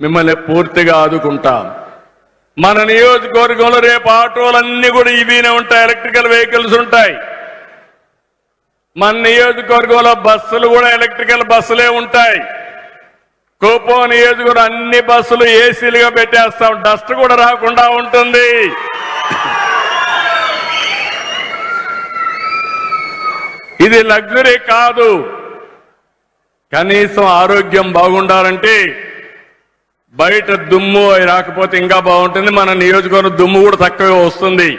మిమ్మల్ని పూర్తిగా ఆదుకుంటాం. మన నియోజకవర్గంలో రేపు ఆటోలన్నీ కూడా ఇవినే ఉంటాయి ఎలక్ట్రికల్ వెహికల్స్ ఉంటాయి. మన నియోజకవర్గంలో బస్సులు కూడా ఎలక్ట్రికల్ బస్సులే ఉంటాయి. కోపో నియోజకవర్గం అన్ని బస్సులు ఏసీలుగా పెట్టేస్తాం. డస్ట్ కూడా రాకుండా ఉంటుంది. ఇది లగ్జరీ కాదు. కనీసం ఆరోగ్యం బాగుండాలంటే బయట దుమ్ము అవి రాకపోతే ఇంకా బాగుంటుంది. మన నియోజకవర్గం దుమ్ము కూడా తక్కువగా వస్తుంది.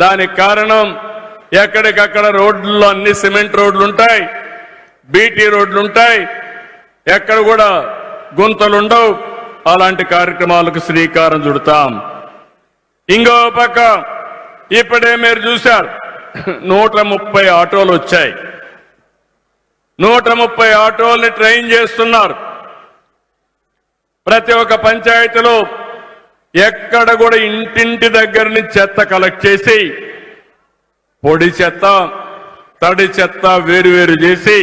దానికి కారణం ఎక్కడికక్కడ రోడ్లలో అన్ని సిమెంట్ రోడ్లు ఉంటాయి బీటీ రోడ్లు ఉంటాయి ఎక్కడ కూడా గుంతలు ఉండవు అలాంటి కార్యక్రమాలకు శ్రీకారం చుడతాం. ఇంకో పక్క ఇప్పుడే మీరు చూశారు నూట ముప్పై ఆటోలు వచ్చాయి. నూట ముప్పై ఆటోల్ని ట్రైన్ చేస్తున్నారు. ప్రతి ఒక్క పంచాయతీలో ఎక్కడ కూడా ఇంటింటి దగ్గర నుంచి చెత్త కలెక్ట్ చేసి పొడి చెత్త తడి చెత్త వేరు వేరు చేసి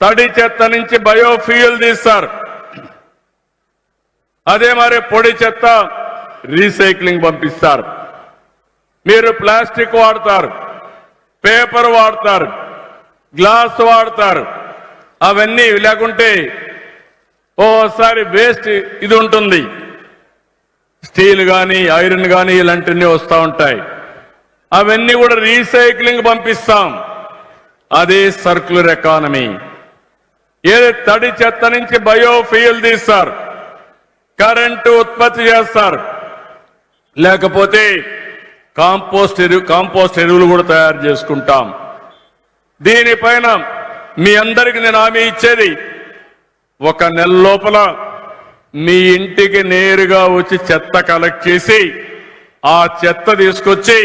తడి చెత్త నుంచి బయోఫ్యూయల్ తీస్తారు. అదే మరి పొడి చెత్త రీసైక్లింగ్ పంపిస్తారు. మీరు ప్లాస్టిక్ వాడతారు పేపర్ వాడతారు గ్లాస్ వాడతారు అవన్నీ లేకుంటే ఓసారి వేస్ట్ ఇది ఉంటుంది. స్టీల్ కానీ ఐరన్ కానీ ఇలాంటివన్నీ వస్తూ ఉంటాయి. అవన్నీ కూడా రీసైక్లింగ్ పంపిస్తాం. అదే సర్క్యులర్ ఎకానమీ. ఏది తడి చెత్త నుంచి బయోఫ్యూయల్ తీస్తారు. కరెంటు ఉత్పత్తి చేస్తారు. లేకపోతే కాంపోస్ట్ ఎరువు కాంపోస్ట్ ఎరువులు కూడా తయారు చేసుకుంటాం. దీనిపైన మీ అందరికి నేను హామీ ఇచ్చేది ఒక నెల లోపల మీ ఇంటికి నేరుగా వచ్చి చెత్త కలెక్ట్ చేసి ఆ చెత్త తీసుకొచ్చి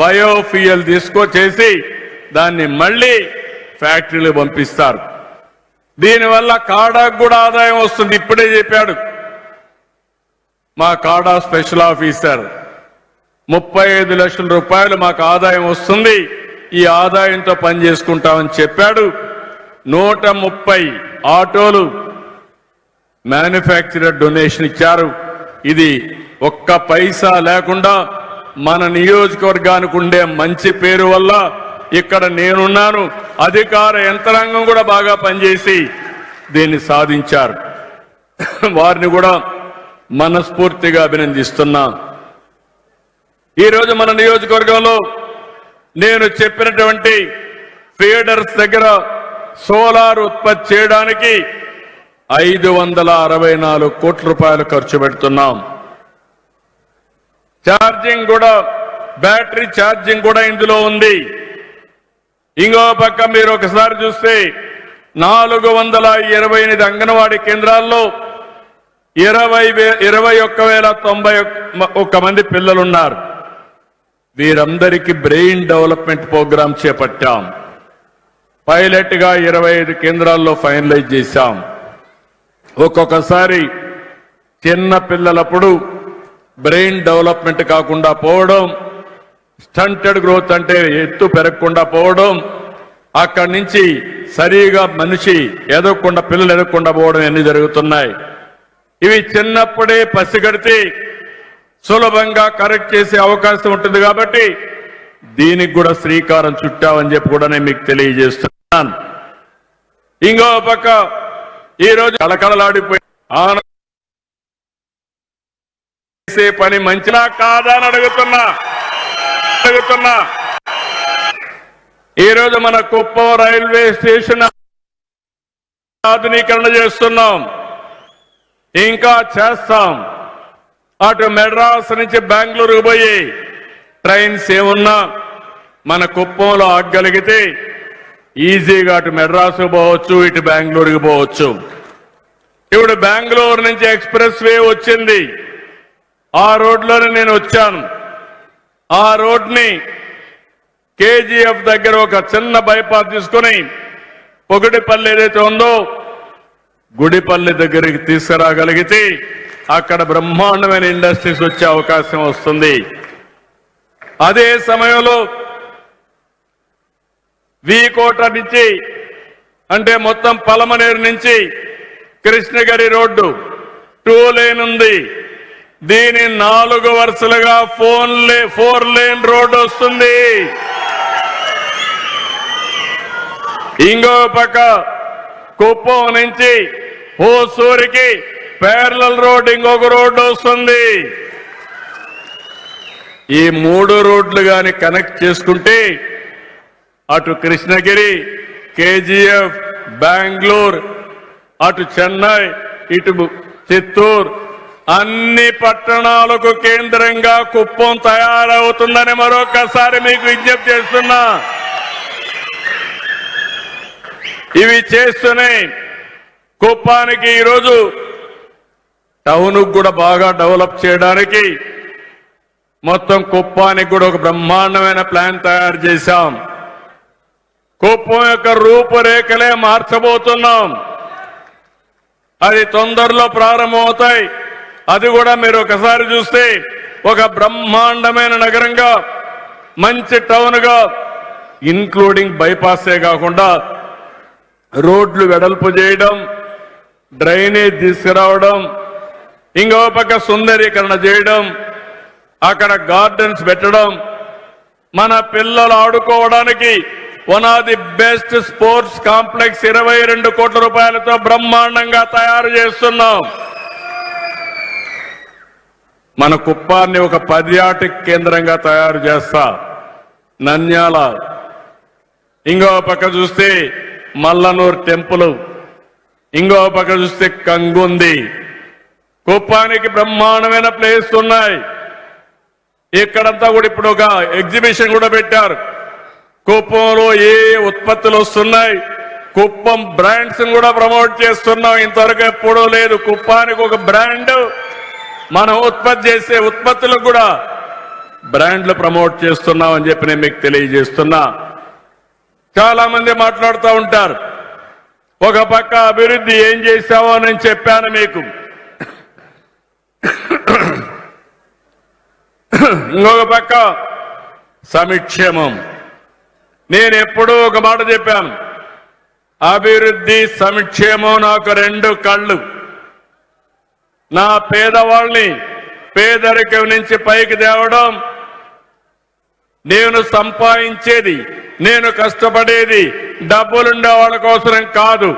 బయోఫియల్ తీసుకొచ్చేసి దాన్ని మళ్ళీ ఫ్యాక్టరీలు పంపిస్తారు. దీనివల్ల కాడాకు కూడా ఆదాయం వస్తుంది ఇప్పుడే చెప్పాడు. మా కాడా స్పెషల్ ఆఫీసర్ ముప్పై ఐదు లక్షల రూపాయలు మాకు ఆదాయం వస్తుంది ఈ ఆదాయంతో పని చేసుకుంటామని చెప్పాడు. నూట ముప్పై ఆటోలు మ్యానుఫ్యాక్చరర్ డొనేషన్ ఇచ్చారు. ఇది ఒక్క పైసా లేకుండా మన నియోజకవర్గానికి ఉండే మంచి పేరు వల్ల ఇక్కడ నేనున్నాను. అధికార యంత్రాంగం కూడా బాగా పనిచేసి దీన్ని సాధించారు. వారిని కూడా మనస్ఫూర్తిగా అభినందిస్తున్నా. ఈరోజు మన నియోజకవర్గంలో నేను చెప్పినటువంటి ఫీడర్స్ దగ్గర సోలార్ ఉత్పత్తి చేయడానికి ఐదు వందల అరవై నాలుగు కోట్ల రూపాయలు ఖర్చు పెడుతున్నాం. ఛార్జింగ్ కూడా బ్యాటరీ ఛార్జింగ్ కూడా ఇందులో ఉంది. ఇంకో పక్క మీరు ఒకసారి చూస్తే నాలుగు వందల ఇరవై ఎనిమిది అంగన్వాడీ కేంద్రాల్లో ఇరవై ఇరవై ఒక్క వేల తొంభై ఒక్క- ఒక్క మంది పిల్లలున్నారు. వీరందరికీ బ్రెయిన్ డెవలప్మెంట్ ప్రోగ్రాం చేపట్టాం. పైలట్గా ఇరవై ఐదు కేంద్రాల్లో ఫైనలైజ్ చేశాం. ఒక్కొక్కసారి చిన్న పిల్లలప్పుడు బ్రెయిన్ డెవలప్మెంట్ కాకుండా పోవడం స్టంటెడ్ గ్రోత్ అంటే ఎత్తు పెరగకుండా పోవడం అక్కడి నుంచి సరిగా మనిషి ఎదగకుండా పిల్లలు ఎదగకుండా పోవడం అన్ని జరుగుతున్నాయి. ఇవి చిన్నప్పుడే పసిగడితే సులభంగా కరెక్ట్ చేసే అవకాశం ఉంటుంది కాబట్టి దీనికి కూడా శ్రీకారం చుట్టామని చెప్పి కూడా నేను మీకు తెలియజేస్తున్నాను ఇంకో పక్క ఈ రోజు చేసే పని మంచిలా కాదా అని అడుగుతున్నా. అడుగుతున్నా. ఈరోజు మన కుప్పం రైల్వే స్టేషన్ ఆధునీకరణ చేస్తున్నాం. ఇంకా చేస్తాం. అటు మెడ్రాస్ నుంచి బెంగళూరుకు పోయి ట్రైన్స్ ఏమున్నా మన కుప్పంలో ఆగగలిగితే ఈజీగా అటు మెడ్రాస్ పోవచ్చు ఇటు బెంగళూరుకి పోవచ్చు. ఇప్పుడు బెంగళూరు నుంచి ఎక్స్ప్రెస్ వే వచ్చింది. ఆ రోడ్లోనే నేను వచ్చాను. ఆ రోడ్ని కేజీఎఫ్ దగ్గర ఒక చిన్న బైపాస్ తీసుకుని పొగిడిపల్లి ఏదైతే ఉందో గుడిపల్లి దగ్గరికి తీసుకురాగలిగితే అక్కడ బ్రహ్మాండమైన ఇండస్ట్రీస్ వచ్చే అవకాశం వస్తుంది. అదే సమయంలో వీకోట నుంచి అంటే మొత్తం పలమనేరు నుంచి కృష్ణగిరి రోడ్డు టూ లేన్ ఉంది. దీని నాలుగు వరుసలుగా ఫోన్ లే ఫోర్ లేన్ రోడ్డు వస్తుంది. ఇంకో పక్క కుప్పం నుంచి హోసూరికి పేర్లల్ రోడ్ ఇంకొక రోడ్డు వస్తుంది. ఈ మూడు రోడ్లు కానీ కనెక్ట్ చేసుకుంటే అటు కృష్ణగిరి కేజీఎఫ్ బెంగళూరు అటు చెన్నై ఇటు చిత్తూరు. అన్ని పట్టణాలకు కేంద్రంగా కుప్పం తయారవుతుందని మరొకసారి మీకు విజ్ఞప్తి చేస్తున్నా. ఇవి చేస్తూనే కుప్పానికి ఈరోజు టౌన్కు కూడా బాగా డెవలప్ చేయడానికి మొత్తం కుప్పానికి కూడా ఒక బ్రహ్మాండమైన ప్లాన్ తయారు చేశాం. కుప్పం యొక్క రూపురేఖలే మార్చబోతున్నాం. అది తొందరలో ప్రారంభమవుతాయి. అది కూడా మీరు ఒకసారి చూస్తే ఒక బ్రహ్మాండమైన నగరంగా మంచి టౌన్గా ఇన్క్లూడింగ్ బైపాసే కాకుండా రోడ్లు వెడల్పు చేయడం డ్రైనేజ్ తీసుకురావడం ఇంకో పక్క సుందరీకరణ చేయడం అక్కడ గార్డెన్స్ పెట్టడం మన పిల్లలు ఆడుకోవడానికి one of the best sports complex ఇరవై రెండు కోట్ల రూపాయలతో బ్రహ్మాండంగా తయారు చేస్తున్నాం. మన కుప్పాన్ని ఒక పర్యాటక కేంద్రంగా తయారు చేస్తా. నంద్యాల. ఇంకో పక్క చూస్తే మల్లనూరు టెంపుల్. ఇంకో పక్క చూస్తే కంగుంది. కుప్పానికి బ్రహ్మాండమైన ప్లేస్ ఉన్నాయి. ఇక్కడంతా కూడా ఇప్పుడు ఒక ఎగ్జిబిషన్ కూడా పెట్టారు. కుప్పంలో ఏ ఉత్పత్తులు వస్తున్నాయి? కుప్పం బ్రాండ్స్ కూడా ప్రమోట్ చేస్తున్నాం. ఇంతవరకు ఎప్పుడూ లేదు. కుప్పానికి ఒక బ్రాండ్. మనం ఉత్పత్తి చేసే ఉత్పత్తులకు కూడా బ్రాండ్లు ప్రమోట్ చేస్తున్నాం అని చెప్పి నేను మీకు తెలియజేస్తున్నా. చాలా మంది మాట్లాడుతూ ఉంటారు. ఒక పక్క అభివృద్ధి ఏం చేశావో నేను చెప్పాను మీకు. ఇంకొక పక్క సమిక్షేమం. నేను ఎప్పుడూ ఒక మాట చెప్పాను. అభివృద్ధి సంక్షేమం నాకు రెండు కళ్ళు. నా పేదవాళ్ళని పేదరికం నుంచి పైకి తేవడం నేను సంపాదించేది నేను కష్టపడేది డబ్బులుండే వాళ్ళ కోసరం కాదు.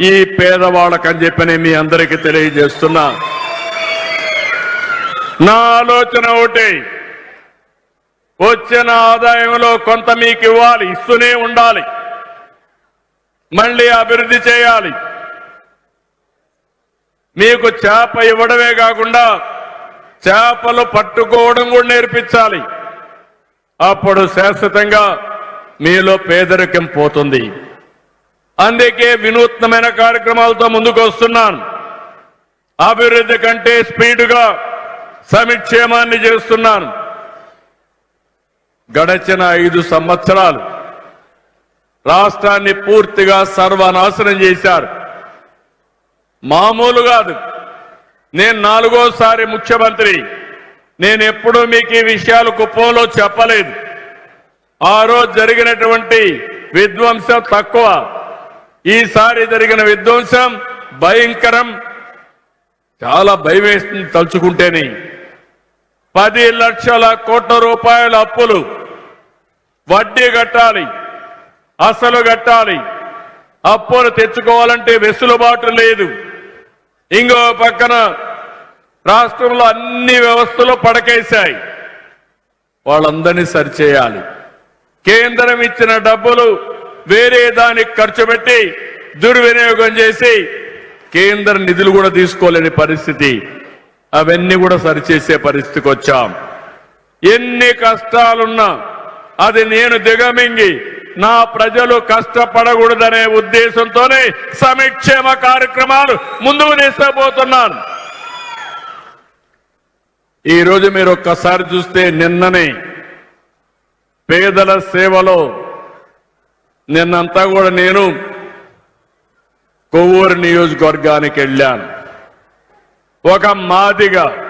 ఈ పేదవాళ్ళకని చెప్పి నేను మీ అందరికీ తెలియజేస్తున్నా. నా ఆలోచన ఒకటి. వచ్చిన ఆదాయంలో కొంత మీకు ఇవ్వాలి ఇస్తూనే ఉండాలి. మళ్ళీ అభివృద్ధి చేయాలి. మీకు చేప ఇవ్వడమే కాకుండా చేపలు పట్టుకోవడం కూడా నేర్పించాలి. అప్పుడు శాశ్వతంగా మీలో పేదరికం పోతుంది. అందుకే వినూత్నమైన కార్యక్రమాలతో ముందుకు వస్తున్నాను. అభివృద్ధి కంటే స్పీడ్గా సమిక్షేమాన్ని చేస్తున్నాను. గడచిన ఐదు సంవత్సరాలు రాష్ట్రాన్ని పూర్తిగా సర్వనాశనం చేశారు. మామూలు కాదు. నేను నాలుగోసారి ముఖ్యమంత్రి. నేను ఎప్పుడూ మీకు ఈ విషయాలు కుప్పంలో చెప్పలేదు. ఆ రోజు జరిగినటువంటి విధ్వంసం తక్కువ. ఈసారి జరిగిన విధ్వంసం భయంకరం. చాలా భయం వేస్తుంది తలుచుకుంటేనే. పది లక్షల కోట్ల రూపాయల అప్పులు. వడ్డీ కట్టాలి. అసలు కట్టాలి. అప్పులు తెచ్చుకోవాలంటే వెసులుబాటు లేదు. ఇంకో పక్కన రాష్ట్రంలో అన్ని వ్యవస్థలు పడకేశాయి. వాళ్ళందరినీ సరిచేయాలి. కేంద్రం ఇచ్చిన డబ్బులు వేరే దానికి ఖర్చు పెట్టి దుర్వినియోగం చేసి కేంద్ర నిధులు కూడా తీసుకోలేని పరిస్థితి. అవన్నీ కూడా సరిచేసే పరిస్థితికి వచ్చాం. ఎన్ని కష్టాలున్నా అది నేను దిగమింగి నా ప్రజలు కష్టపడకూడదనే ఉద్దేశంతోనే సమక్షేమ కార్యక్రమాలు ముందుకు తీసుకుపోతున్నాను. ఈ రోజు మీరు ఒక్కసారి చూస్తే నిన్ననే పేదల సేవలో నిన్నంతా కూడా నేను కొవ్వూరు నియోజకవర్గానికి వెళ్ళాను. ఒక మాదిగా.